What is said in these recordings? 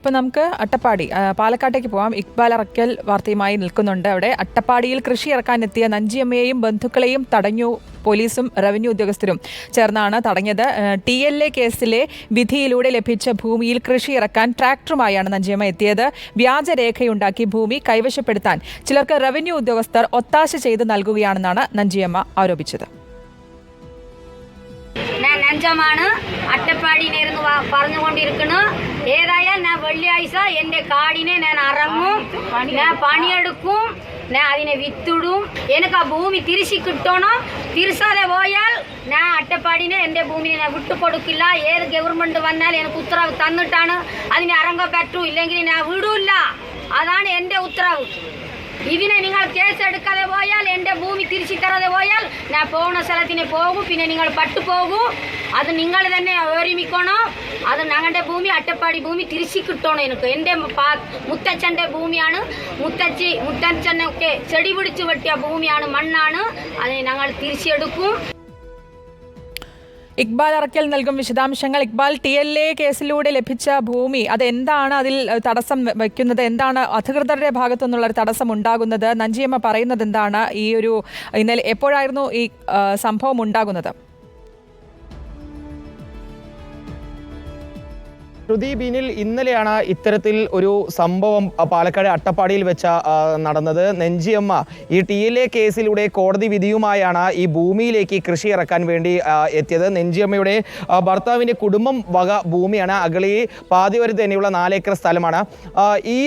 ഇപ്പൊ നമുക്ക് അട്ടപ്പാടി പാലക്കാട്ടേക്ക് പോവാം. ഇക്ബാൽ അറക്കൽ വാർത്തയുമായി നിൽക്കുന്നുണ്ട് അവിടെ. അട്ടപ്പാടിയിൽ കൃഷി ഇറക്കാനെത്തിയ നഞ്ചിയമ്മയെയും ബന്ധുക്കളെയും തടഞ്ഞു പോലീസും റവന്യൂ ഉദ്യോഗസ്ഥരും ചേർന്നാണ് തടഞ്ഞത്. ടി എൽ എ കേസിലെ വിധിയിലൂടെ ലഭിച്ച ഭൂമിയിൽ കൃഷി ഇറക്കാൻ ട്രാക്ടറുമായാണ് നഞ്ചിയമ്മ എത്തിയത്. വ്യാജരേഖയുണ്ടാക്കി ഭൂമി കൈവശപ്പെടുത്താൻ ചിലർക്ക് റവന്യൂ ഉദ്യോഗസ്ഥർ ഒത്താശ ചെയ്ത് നൽകുകയാണെന്നാണ് നഞ്ചിയമ്മ ആരോപിച്ചത്. നഞ്ചമാണ് അട്ടപ്പാടിയിലിരുന്ന് പറഞ്ഞുകൊണ്ടിരിക്കുന്നു. ഏതായാൽ ഞാൻ വെള്ളിയാഴ്ച എന്റെ കാടിനെ ഞാൻ ഇറങ്ങും ഞാൻ പണിയെടുക്കും. ഞാൻ അതിനെ വിത്തിടും. എനിക്ക് ആ ഭൂമി തിരിച്ചു കിട്ടണം. തിരിച്ചാതെ പോയാൽ ഞാൻ അട്ടപ്പാടിനെ എന്റെ ഭൂമിനെ ഞാൻ വിട്ടുകൊടുക്കില്ല. ഏത് ഗവൺമെന്റ് വന്നാൽ എനിക്ക് ഉത്തരവ് തന്നിട്ടാണ് അതിനെ ഇറങ്ങാൻ പറ്റൂ. ഇല്ലെങ്കിൽ ഞാൻ വിടൂല്ല. അതാണ് എന്റെ ഉത്തരവ്. ഇതിനെ നിങ്ങൾ കേസ് എടുക്കാതെ പോയാൽ എന്റെ ഭൂമി തിരിച്ചു തരാതെ പോയാൽ ഞാൻ പോകുന്ന സ്ഥലത്തിന് പോകും. പിന്നെ നിങ്ങൾ പട്ടു പോകും അത് നിങ്ങൾ തന്നെ ഓർമ്മിക്കണം അത് ഞങ്ങളുടെ ഭൂമി അട്ടപ്പാടി ഭൂമി തിരിച്ചു കിട്ടണം എനിക്ക്. എന്റെ മുത്തച്ഛന്റെ ഭൂമിയാണ്. മുത്തച്ഛി മുത്തച്ഛനൊക്കെ ചെടി പിടിച്ചു വെട്ടിയ ഭൂമിയാണ് മണ്ണാണ്. അത് ഞങ്ങൾ തിരിച്ചെടുക്കും. ഇക്ബാൽ അറക്കൽ നൽകും വിശദാംശങ്ങൾ. ഇക്ബാൽ ടി എൽ എ കേസിലൂടെ ലഭിച്ച ഭൂമി അത് എന്താണ് അതിൽ തടസ്സം വയ്ക്കുന്നത് എന്താണ് അധികൃതരുടെ ഭാഗത്തു നിന്നുള്ള തടസ്സം ഉണ്ടാകുന്നത്? നഞ്ചിയമ്മ പറയുന്നത് എന്താണ്? ഈ ഒരു ഇന്നലെ എപ്പോഴായിരുന്നു ഈ സംഭവം ഉണ്ടാകുന്നത്? ശ്രുതി ബീനിൽ ഇന്നലെയാണ് ഇത്തരത്തിൽ ഒരു സംഭവം പാലക്കാട് അട്ടപ്പാടിയിൽ വെച്ച നടന്നത്. നെഞ്ചിയമ്മ ഈ ടി എൽ എ കേസിലൂടെ കോടതി വിധിയുമായാണ് ഈ ഭൂമിയിലേക്ക് കൃഷി ഇറക്കാൻ വേണ്ടി എത്തിയത്. നെഞ്ചിയമ്മയുടെ ഭർത്താവിന്റെ കുടുംബം വക ഭൂമിയാണ്. അഗളി പാതിവരി തന്നെയുള്ള നാലേക്കർ സ്ഥലമാണ്. ഈ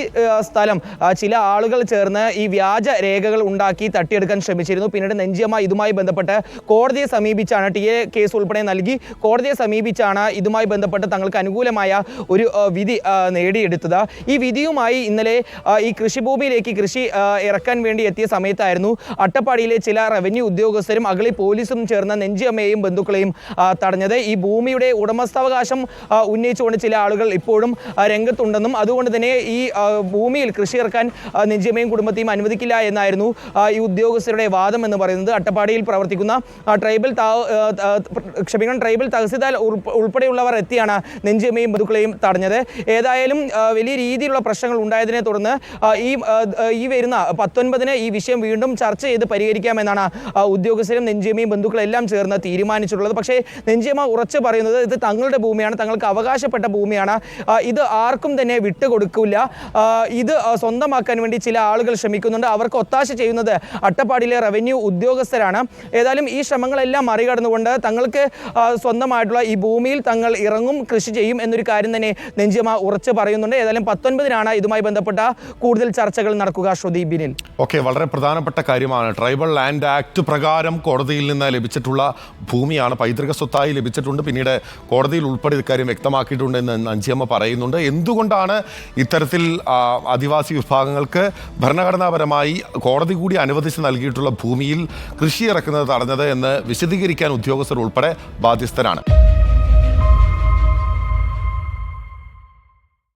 സ്ഥലം ചില ആളുകൾ ചേർന്ന് ഈ വ്യാജ രേഖകൾ ഉണ്ടാക്കി തട്ടിയെടുക്കാൻ ശ്രമിച്ചിരുന്നു. പിന്നീട് നെഞ്ചിയമ്മ ഇതുമായി ബന്ധപ്പെട്ട് കോടതിയെ സമീപിച്ചാണ് ടി എ കേസ് ഉൾപ്പെടെ നൽകി. കോടതിയെ സമീപിച്ചാണ് ഇതുമായി ബന്ധപ്പെട്ട് തങ്ങൾക്ക് അനുകൂലമായ ഒരു വിധി നേടിയെടുത്തത്. ഈ വിധിയുമായി ഇന്നലെ ഈ കൃഷിഭൂമിയിലേക്ക് കൃഷി ഇറക്കാൻ വേണ്ടി എത്തിയ സമയത്തായിരുന്നു അട്ടപ്പാടിയിലെ ചില റവന്യൂ ഉദ്യോഗസ്ഥരും അഗളി പോലീസും ചേർന്ന നെഞ്ചിയമ്മയെയും ബന്ധുക്കളെയും തടഞ്ഞത്. ഈ ഭൂമിയുടെ ഉടമസ്ഥാവകാശം ഉന്നയിച്ചുകൊണ്ട് ചില ആളുകൾ ഇപ്പോഴും രംഗത്തുണ്ടെന്നും അതുകൊണ്ട് തന്നെ ഈ ഭൂമിയിൽ കൃഷി ഇറക്കാൻ നെഞ്ചിയമ്മയും കുടുംബത്തെയും അനുവദിക്കില്ല എന്നായിരുന്നു ഈ ഉദ്യോഗസ്ഥരുടെ വാദം എന്ന് പറയുന്നത്. അട്ടപ്പാടിയിൽ പ്രവർത്തിക്കുന്ന ട്രൈബൽ ക്ഷമിക്കണം ട്രൈബൽ തഹസിൽദാർ ഉൾപ്പ- ഉൾപ്പെടെയുള്ളവർ എത്തിയാണ് നെഞ്ചിയമ്മയും ബന്ധുക്കളെയും തടഞ്ഞത്. ഏതായാലും വലിയ രീതിയിലുള്ള പ്രശ്നങ്ങൾ ഉണ്ടായതിനെ തുടർന്ന് ഈ ഈ വരുന്ന പത്തൊൻപതിന് ഈ വിഷയം വീണ്ടും ചർച്ച ചെയ്ത് പരിഹരിക്കാമെന്നാണ് ഉദ്യോഗസ്ഥരും നെഞ്ചിയമ്മയും ബന്ധുക്കളെല്ലാം ചേർന്ന് തീരുമാനിച്ചിട്ടുള്ളത്. പക്ഷേ നെഞ്ചിയമ്മ ഉറച്ചു പറയുന്നത് ഇത് തങ്ങളുടെ ഭൂമിയാണ് തങ്ങൾക്ക് അവകാശപ്പെട്ട ഭൂമിയാണ്. ഇത് ആർക്കും തന്നെ വിട്ടുകൊടുക്കില്ല. ഇത് സ്വന്തമാക്കാൻ വേണ്ടി ചില ആളുകൾ ശ്രമിക്കുന്നുണ്ട്. അവർക്ക് ഒത്താശ ചെയ്യുന്നത് അട്ടപ്പാടിയിലെ റവന്യൂ ഉദ്യോഗസ്ഥരാണ്. ഏതായാലും ഈ ശ്രമങ്ങളെല്ലാം മറികടന്നുകൊണ്ട് തങ്ങൾക്ക് സ്വന്തമായിട്ടുള്ള ഈ ഭൂമിയിൽ തങ്ങൾ ഇറങ്ങും കൃഷി ചെയ്യും എന്നൊരു കാര്യം തന്നെ നെഞ്ചിമ ഉറച്ചു പറയുന്നുണ്ട്. ഏതായാലും പത്തൊൻപതിനാണ് ഇതുമായി ബന്ധപ്പെട്ട കൂടുതൽ ചർച്ചകൾ നടക്കുക ശ്രുതി ബിനിൽ. ഓക്കെ വളരെ പ്രധാനപ്പെട്ട കാര്യമാണ്. ട്രൈബൽ ലാൻഡ് ആക്ട് പ്രകാരം കോടതിയിൽ നിന്ന് ലഭിച്ചിട്ടുള്ള ഭൂമിയാണ് പൈതൃക സ്വത്തായി ലഭിച്ചിട്ടുണ്ട്. പിന്നീട് കോടതിയിൽ ഉൾപ്പെടെ ഇക്കാര്യം വ്യക്തമാക്കിയിട്ടുണ്ട് എന്ന് നഞ്ചിയമ്മ പറയുന്നുണ്ട്. എന്തുകൊണ്ടാണ് ഇത്തരത്തിൽ ആദിവാസി വിഭാഗങ്ങൾക്ക് ഭരണഘടനാപരമായി കോടതി കൂടി അനുവദിച്ച് നൽകിയിട്ടുള്ള ഭൂമിയിൽ കൃഷി ഇറക്കുന്നത് തടഞ്ഞത് എന്ന് വിശദീകരിക്കാൻ ഉദ്യോഗസ്ഥർ ഉൾപ്പെടെ ബാധ്യസ്ഥരാണ്.